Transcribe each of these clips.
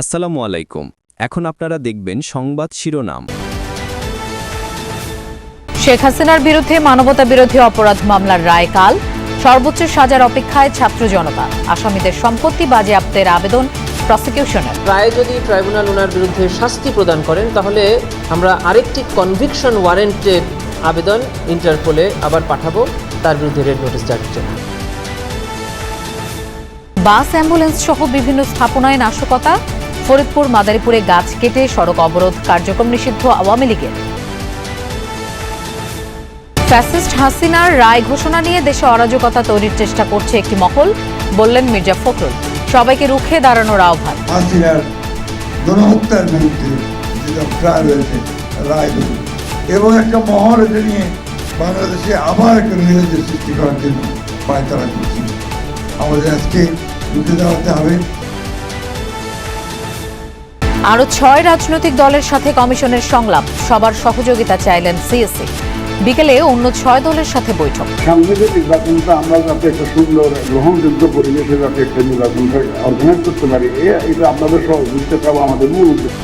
আসসালামু আলাইকুম। এখন আপনারা দেখবেন সংবাদ শিরোনাম। শেখ হাসিনার বিরুদ্ধে মানবতা বিরোধী অপরাধ মামলার রায় কাল। সর্বোচ্চ সাজার অপেক্ষায় ছাত্র জনতা। আসামিদের সম্পত্তি বাজেয়াপ্তের আবেদন প্রসিকিউশনের রায় যদি ট্রাইব্যুনাল ওনার বিরুদ্ধে শাস্তি প্রদান করেন তাহলে আমরা আরেকটি কনভিকশন ওয়ারেন্টের আবেদন ইন্টারপোলে আবার পাঠাবো। তার বিরুদ্ধে রেড নোটিশ জারির জন্য বাস অ্যাম্বুলেন্স সহ বিভিন্ন স্থাপনায় নাশকতা। ফরিদপুর, মাদারীপুরে গাছ কেটে সড়ক অবরোধ কার্যক্রম নিষিদ্ধ আওয়ামী লীগের। ফ্যাসিস্ট হাসিনার রায় ঘোষণা নিয়ে দেশে অরাজকতা তৈরির চেষ্টা করছে একটি মহল, বললেন মির্জা ফখরুল। সবাইকে রুখে দাঁড়ানোর আহ্বান। এবং একটা মহল এটা নিয়ে বাংলাদেশে আবার একটা সৃষ্টি করার জন্য পায়তারা করছে। আমাদের আজকে রুখে দাঁড়াতে হবে। আরও ছয় রাজনৈতিক দলের সাথে কমিশনের সংলাপ। সবার সহযোগিতা চাইলেন সিএসসি। বিকেলে অন্য ছয় দলের সাথে বৈঠক। নির্বাচনটা আমরা যাতে একটা সুন্দর গ্রহণযোগ্য পরিবেশে যাতে একটা নির্বাচনটা অর্গানাইজ করতে পারি এটা আপনাদের সহযোগিতা পাবো আমাদের মূল উদ্দেশ্য।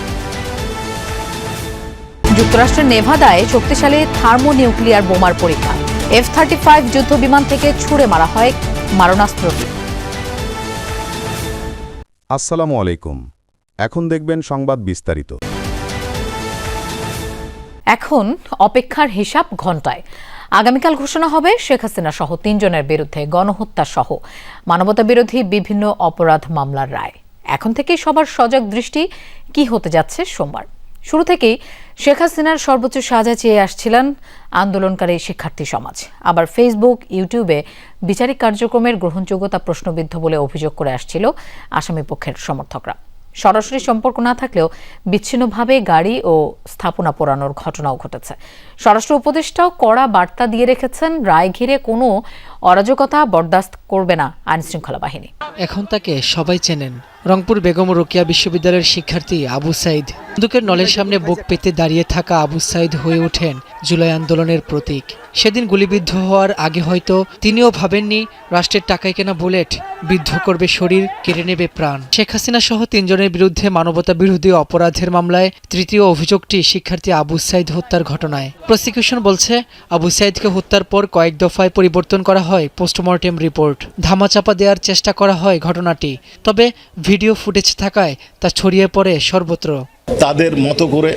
যুক্তরাষ্ট্রের নেভাদায় শক্তিশালী থার্মোনিউক্লিয়ার বোমার পরীক্ষা। এফ থার্টি ফাইভ যুদ্ধ বিমান থেকে ছুড়ে মারা হয় মারণাস্ত্রটি। আসসালামু আলাইকুম। এখন দেখবেন সংবাদ বিস্তারিত। এখন অপেক্ষার হিসাব ঘন্টায় আগামীকাল ঘোষণা হবে শেখ হাসিনা সহ তিনজনের বিরুদ্ধে গণহত্যা সহ। মানবতা বিরোধী বিভিন্ন অপরাধ মামলার রায়। এখন থেকেই সবার সজাগ দৃষ্টি কি হতে যাচ্ছে সোমবার। শুরু থেকেই শেখ হাসিনার সর্বোচ্চ সাজা চেয়ে আসছিলেন আন্দোলনকারী শিক্ষার্থী সমাজ। আবার ফেসবুক, ইউটিউবে বিচারিক কার্যক্রমের গ্রহণযোগ্যতা প্রশ্নবিদ্ধ বলে অভিযোগ করে আসছিল আসামি পক্ষের সমর্থকরা। সরাসরি সম্পর্ক না থাকলেও বিচ্ছিন্নভাবে গাড়ি ও স্থাপনা পোড়ানোর ঘটনাও ঘটেছে। স্বরাষ্ট্র উপদেষ্টাও কড়া বার্তা দিয়ে রেখেছেন, রায় ঘিরে কোনো অরাজকতা বরদাস্ত করবে না আইনশৃঙ্খলা বাহিনী। এখন তাকে সবাই চেনেন। রংপুর বেগম রোকেয়া বিশ্ববিদ্যালয়ের শিক্ষার্থী আবু সাইদ। বন্দুকের নলের সামনে বুক পেতে দাঁড়িয়ে থাকা আবু সাইদ হয়ে ওঠেন জুলাই আন্দোলনের প্রতীক। সেদিন গুলিবিদ্ধ হওয়ার আগে হয়তো তিনিও ভাবেননি রাষ্ট্রের টাকায় কেনা বুলেট বিদ্ধ করবে শরীর, কেড়ে নেবে প্রাণ। শেখ হাসিনা সহ তিনজনের বিরুদ্ধে মানবতা বিরোধী অপরাধের মামলায় তৃতীয় অভিযোগটি শিক্ষার্থী আবু সাইদ হত্যার ঘটনায়। প্রসিকিউশন বলছে, আবু সাইদকে হত্যার পর কয়েক দফায় পরিবর্তন করা হয়। Postmortem report. ধামাচাপা দেওয়ার চেষ্টা করা হয় ঘটনাটি তবে ভিডিও ফুটেজ থাকায় তা ছড়িয়ে পড়ে সর্বত্র। তাদের মতো করে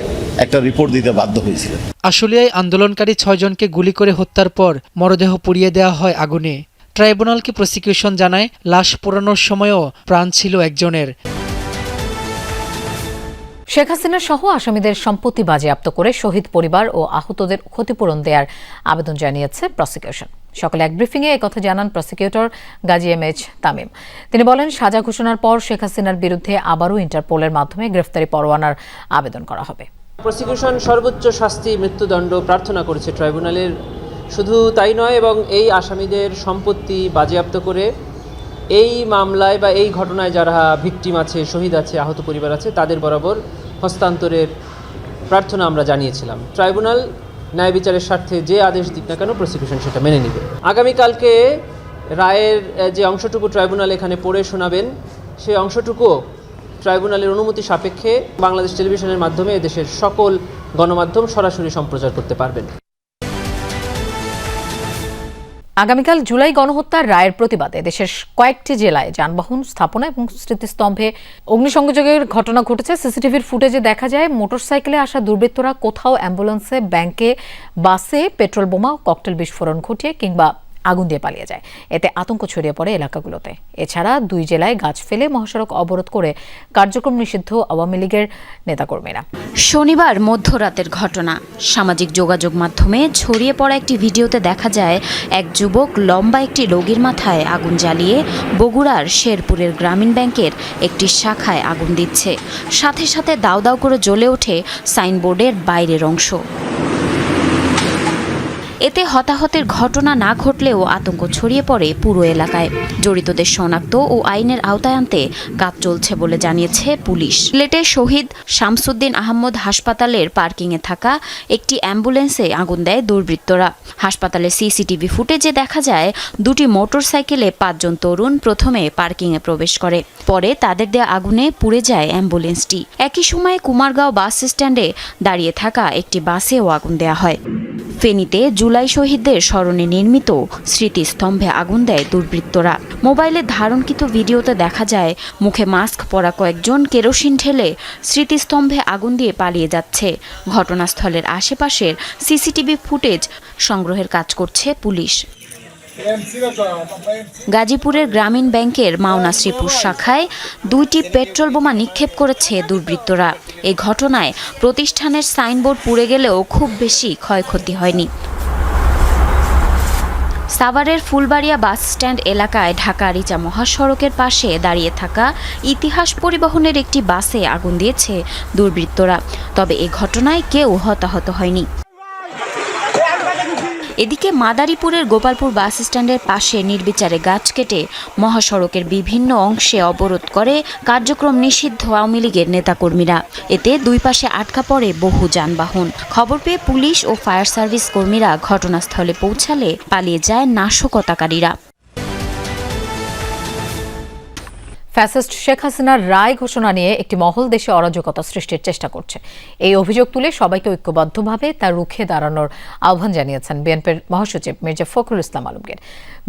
একটা রিপোর্ট দিতে বাধ্য হয়েছিলেন। আশুলিয়ায় আন্দোলনকারী ছয়জনকে গুলি করে হত্যার পর মরদেহ পুড়িয়ে দেওয়া হয় আগুনে। ট্রাইব্যুনালকে প্রসিকিউশন জানায় লাশ পোড়ানোর সময়ও প্রাণ ছিল একজনের। শেখ হাসিনা সহ আসামিদের সম্পত্তি বাজেয়াপ্ত করে শহীদ পরিবার ও আহতদের ক্ষতিপূরণ দেওয়ার আবেদন জানিয়েছে প্রসিকিউশন। সকালে এক ব্রিফিংয়ে একথা জানান prosecutor Gazi M H Tamim. তিনি বলেন, সাজা ঘোষণার পর শেখ হাসিনার বিরুদ্ধে আবারও ইন্টারপোলের মাধ্যমে গ্রেফতারি পরোয়ানার আবেদন করা হবে। প্রসিকিউশন সর্বোচ্চ শাস্তি, মৃত্যুদণ্ড প্রার্থনা করেছে ট্রাইব্যুনালের। শুধু তাই নয়, এবং এই আসামিদের সম্পত্তি বাজেয়াপ্ত করে এই মামলায় বা এই ঘটনায় যারা ভিকটিম আছে, শহীদ আছে, আহত পরিবার আছে, তাদের বরাবর হস্তান্তরের প্রার্থনা আমরা জানিয়েছিলাম। ট্রাইব্যুনাল ন্যায় বিচারের স্বার্থে যে আদেশ দিক না কেন প্রসিকিউশন সেটা মেনে নেবে। আগামীকালকে রায়ের যে অংশটুকু ট্রাইব্যুনাল এখানে পড়ে শোনাবেন সেই অংশটুকু ট্রাইব্যুনালের অনুমতি সাপেক্ষে বাংলাদেশ টেলিভিশনের মাধ্যমে দেশের সকল গণমাধ্যম সরাসরি সম্প্রচার করতে পারবেন। আগামীকাল জুলাই গণহত্যার রায়ের প্রতিবাদে দেশের কয়েকটি জেলায় যানবাহন স্থাপনা এবং স্মৃতিস্তম্ভে অগ্নিসংযোগের ঘটনা ঘটেছে। সিসিটিভির ফুটেজে দেখা যায়, মোটরসাইকেলে আসা দুর্বৃত্তরা কোথাও অ্যাম্বুলেন্সে, ব্যাংকে, বাসে, পেট্রোল বোমা, ককটেল বিস্ফোরণ ঘটিয়ে কিংবা আগুন দিয়ে পালিয়ে যায়। এতে আতঙ্ক ছড়িয়ে পড়ে এলাকাগুলোতে। এছাড়া দুই জেলায় গাছ ফেলে মহাসড়ক অবরোধ করে কার্যক্রম নিষিদ্ধ আওয়ামী লীগের নেতাকর্মীরা। শনিবার মধ্যরাতের ঘটনা। সামাজিক যোগাযোগ মাধ্যমে ছড়িয়ে পড়া একটি ভিডিওতে দেখা যায়, এক যুবক লম্বা একটি রোগীর মাথায় আগুন জ্বালিয়ে বগুড়ার শেরপুরের গ্রামীণ ব্যাংকের একটি শাখায় আগুন দিচ্ছে। সাথে সাথে দাউ দাউ করে জ্বলে ওঠে সাইনবোর্ডের বাইরের অংশ। এতে হতাহতের ঘটনা না ঘটলেও আতঙ্ক ছড়িয়ে পড়ে পুরো এলাকায়। জড়িতদের শনাক্ত ও আইনের আওতায় আনতে কাজ চলছে বলে জানিয়েছে পুলিশ। সিলেটে শহীদ শামসুদ্দিন আহমদ হাসপাতালের পার্কিংয়ে থাকা একটি অ্যাম্বুলেন্সে আগুন দেয় দুর্বৃত্তরা। হাসপাতালের সিসিটিভি ফুটেজে দেখা যায়, দুটি মোটরসাইকেলে পাঁচজন তরুণ প্রথমে পার্কিংয়ে প্রবেশ করে, পরে তাদের দেয়া আগুনে পুড়ে যায় অ্যাম্বুলেন্সটি। একই সময়ে কুমারগাঁও বাস স্ট্যান্ডে দাঁড়িয়ে থাকা একটি বাসেও আগুন দেয়া হয়। ফেনীতে জুলাই শহীদদের স্মরণে নির্মিত স্মৃতিস্তম্ভে আগুন দেয় দুর্বৃত্তরা। মোবাইলে ধারণকৃত ভিডিওতে দেখা যায়, মুখে মাস্ক পরা কয়েকজন কেরোসিন ঠেলে স্মৃতিস্তম্ভে আগুন দিয়ে পালিয়ে যাচ্ছে। ঘটনাস্থলের আশেপাশের সিসিটিভি ফুটেজ সংগ্রহের কাজ করছে পুলিশ। গাজীপুরের গ্রামীণ ব্যাংকের মাওনা শ্রীপুর শাখায় দুইটি পেট্রোল বোমা নিক্ষেপ করেছে দুর্বৃত্তরা। এই ঘটনায় প্রতিষ্ঠানের সাইনবোর্ড পুড়ে গেলেও খুব বেশি ক্ষয়ক্ষতি হয়নি। সাভারের ফুলবাড়িয়া বাস স্ট্যান্ড এলাকায় ঢাকা রিচা মহাসড়কের পাশে দাঁড়িয়ে থাকা ইতিহাস পরিবহনের একটি বাসে আগুন দিয়েছে দুর্বৃত্তরা। তবে এ ঘটনায় কেউ হতাহত হয়নি। এদিকে মাদারীপুরের গোপালপুর বাস স্ট্যান্ডের পাশে নির্বিচারে গাছ কেটে মহাসড়কের বিভিন্ন অংশে অবরোধ করে কার্যক্রম নিষিদ্ধ আওয়ামী লীগের নেতাকর্মীরা। এতে দুই পাশে আটকা পড়ে বহু যানবাহন। খবর পেয়ে পুলিশ ও ফায়ার সার্ভিস কর্মীরা ঘটনাস্থলে পৌঁছালে পালিয়ে যায় নাশকতাকারীরা। ফ্যাসিস্ট শেখ হাসিনার রায় ঘোষণা নিয়ে একটি মহল দেশে অরাজকতা সৃষ্টির চেষ্টা করছে। এই অভিযোগ তুলে সবাইকে ঐক্যবদ্ধভাবে তার রুখে দাঁড়ানোর আহ্বান জানিয়েছেন বিএনপির মহাসচিব মির্জা ফখরুল ইসলাম আলমগীর।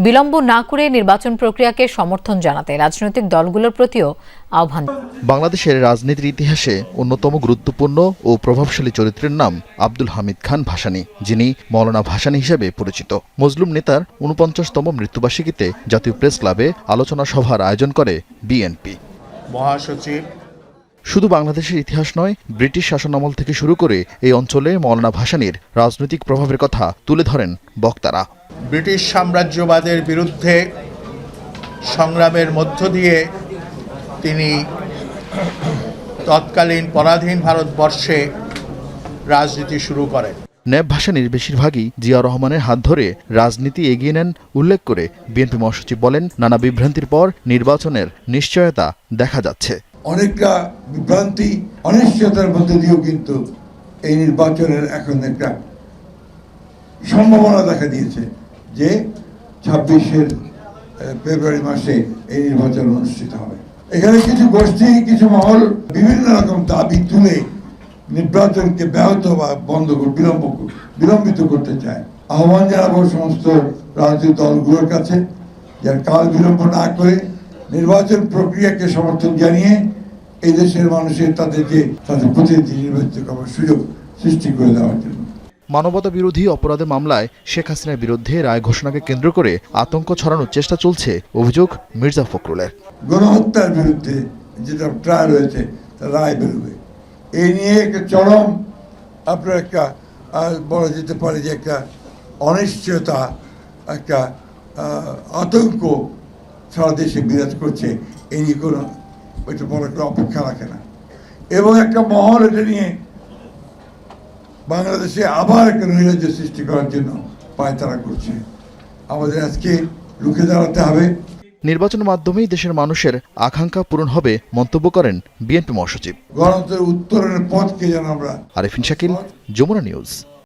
বিলম্ব না করে নির্বাচন প্রক্রিয়াকে সমর্থন জানাতে রাজনৈতিক দলগুলোর প্রতিও আহ্বান। বাংলাদেশের রাজনীতির ইতিহাসে অন্যতম গুরুত্বপূর্ণ ও প্রভাবশালী চরিত্রের নাম আব্দুল হামিদ খান ভাসানী যিনি মৌলানা ভাসানী হিসেবে পরিচিত। মজলুম নেতার উনপঞ্চাশতম মৃত্যুবার্ষিকীতে জাতীয় প্রেস ক্লাবে আলোচনা সভার আয়োজন করে বিএনপি। মহাসচিব। শুধু বাংলাদেশের ইতিহাস নয় ব্রিটিশ শাসনামল থেকে শুরু করে এই অঞ্চলে মৌলানা ভাসানীর রাজনৈতিক প্রভাবের কথা তুলে ধরেন বক্তারা। ব্রিটিশ সাম্রাজ্যবাদের বিরুদ্ধে সংগ্রামের মধ্য দিয়ে তিনি তৎকালীন পরাধীন ভারতবর্ষে রাজনীতি শুরু করেন। ন্যাব ভাসানীর বেশিরভাগই জিয়া রহমানের হাত ধরে রাজনীতি এগিয়ে নেন উল্লেখ করে বিএনপি মহাসচিব বলেন নানা বিভ্রান্তির পর নির্বাচনের নিশ্চয়তা দেখা যাচ্ছে। অনেকটা বিভ্রান্তি অনিশ্চয়তার মধ্যে দিয়েও কিন্তু এই নির্বাচনের এখন একটা সম্ভাবনা দেখা দিয়েছে যে ছাব্বিশের ফেব্রুয়ারি মাসে এই নির্বাচন অনুষ্ঠিত হবে। এখানে কিছু গোষ্ঠী, কিছু মহল বিভিন্ন রকম দাবি তুলে নির্বাচনকে ব্যাহত বা বন্ধ বিলম্ব বিলম্বিত করতে চায়। আহ্বান জানাব সমস্ত রাজনৈতিক দলগুলোর কাছে যার কাল বিলম্ব না করে নির্বাচন প্রক্রিয়াকে সমর্থন জানিয়ে এই দেশের মানুষের তাদেরকে তাদের প্রতিনিধি নির্বাচিত করার সুযোগ সৃষ্টি করে দেওয়ার জন্য। মানবতা বিরোধী অপরাধের মামলায় শেখ হাসিনার বিরুদ্ধে রায় ঘোষণাকে কেন্দ্র করে আতঙ্ক ছড়ানোর চেষ্টা চলছে, অভিযোগ মির্জা ফখরুলের। গণহত্যার বিরুদ্ধে যেটা ট্রায়াল হয়েছে তার রায় বেরোবে। এই নিয়ে একটা চরম, আপনার একটা বলা যেতে পারে যে একটা অনিশ্চয়তা, একটা আতঙ্ক সারা দেশে বিরাজ করছে এই নিয়ে কোনো, ওইটা বড় একটা অপেক্ষা রাখে না। এবং একটা মহল এটা নিয়ে বাংলাদেশে আবার একটা নৈরাজ্য সৃষ্টি করার জন্য পায়তারা করছে। আমাদের আজকে রুখে দাঁড়াতে হবে। নির্বাচন মাধ্যমেই দেশের মানুষের আকাঙ্ক্ষা পূরণ হবে মন্তব্য করেন বিএনপি মহাসচিব। গণতন্ত্রের উত্তরণের পথকে যেন আমরা আরিফিন শাকিল যমুনা নিউজ।